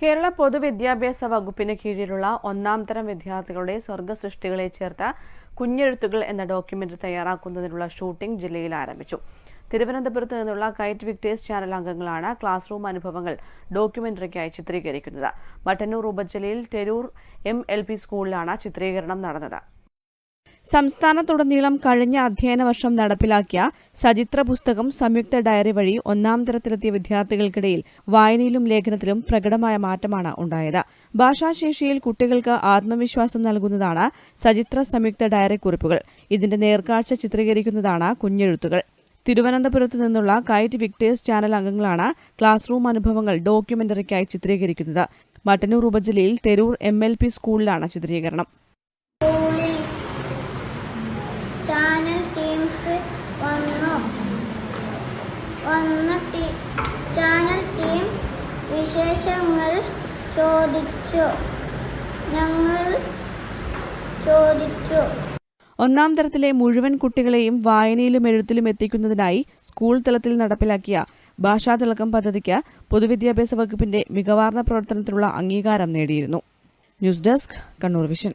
കേരള പൊതുവിദ്യാഭ്യാസ വകുപ്പിന് കീഴിലുള്ള ഒന്നാം തരം വിദ്യാർത്ഥികളുടെ സ്വർഗസൃഷ്ടികളെ ചേർത്ത കുഞ്ഞെഴുത്തുകൾ എന്ന ഡോക്യുമെന്ററി തയ്യാറാക്കുന്നതിനുള്ള ഷൂട്ടിംഗ് ജില്ലയിൽ ആരംഭിച്ചു. തിരുവനന്തപുരത്ത് നിന്നുള്ള കൈറ്റ് വിക്ടേഴ്സ് ചാനൽ അംഗങ്ങളാണ് ക്ലാസ് റൂം അനുഭവങ്ങൾ ഡോക്യുമെന്ററിക്കായി ചിത്രീകരിക്കുന്നത്. മട്ടന്നൂർ ഉപജില്ലയിൽ തെരൂർ എം എൽ പി സ്കൂളിലാണ് ചിത്രീകരണം നടന്നത്. സംസ്ഥാനത്തുടനീളം കഴിഞ്ഞ അധ്യയന വർഷം നടപ്പിലാക്കിയ സചിത്ര പുസ്തകം സംയുക്ത ഡയറി വഴി ഒന്നാം തരത്തിലെത്തിയ വിദ്യാർത്ഥികൾക്കിടയിൽ വായനയിലും ലേഖനത്തിലും പ്രകടമായ മാറ്റമാണ് ഉണ്ടായത്. ഭാഷാശേഷിയിൽ കുട്ടികൾക്ക് ആത്മവിശ്വാസം നൽകുന്നതാണ് സചിത്ര സംയുക്ത ഡയറി കുറിപ്പുകൾ. ഇതിന്റെ നേർക്കാഴ്ച ചിത്രീകരിക്കുന്നതാണ് കുഞ്ഞെഴുത്തുകൾ. തിരുവനന്തപുരത്ത് നിന്നുള്ള കൈറ്റ് വിക്ടേഴ്സ് ചാനൽ അംഗങ്ങളാണ് ക്ലാസ് റൂം അനുഭവങ്ങൾ ഡോക്യുമെന്ററിക്കായി ചിത്രീകരിക്കുന്നത്. മട്ടന്നൂർ ഉപജില്ലയിൽ തെരൂർ എം സ്കൂളിലാണ് ചിത്രീകരണം. വന്ന ചാനൽ ടീം വിശേഷങ്ങൾ ചോദിച്ചു. ഞങ്ങൾ ചോദിച്ചു. ഒന്നാം തരത്തിലെ മുഴുവൻ കുട്ടികളെയും വായനയിലും എഴുത്തിലും എത്തിക്കുന്നതിനായി സ്കൂൾ തലത്തിൽ നടപ്പിലാക്കിയ ഭാഷാതിളക്കം പദ്ധതിക്ക് പൊതുവിദ്യാഭ്യാസ വകുപ്പിന്റെ മികവാർന്ന പ്രവർത്തനത്തിനുള്ള അംഗീകാരം നേടിയിരുന്നു. News desk Kannur Vision.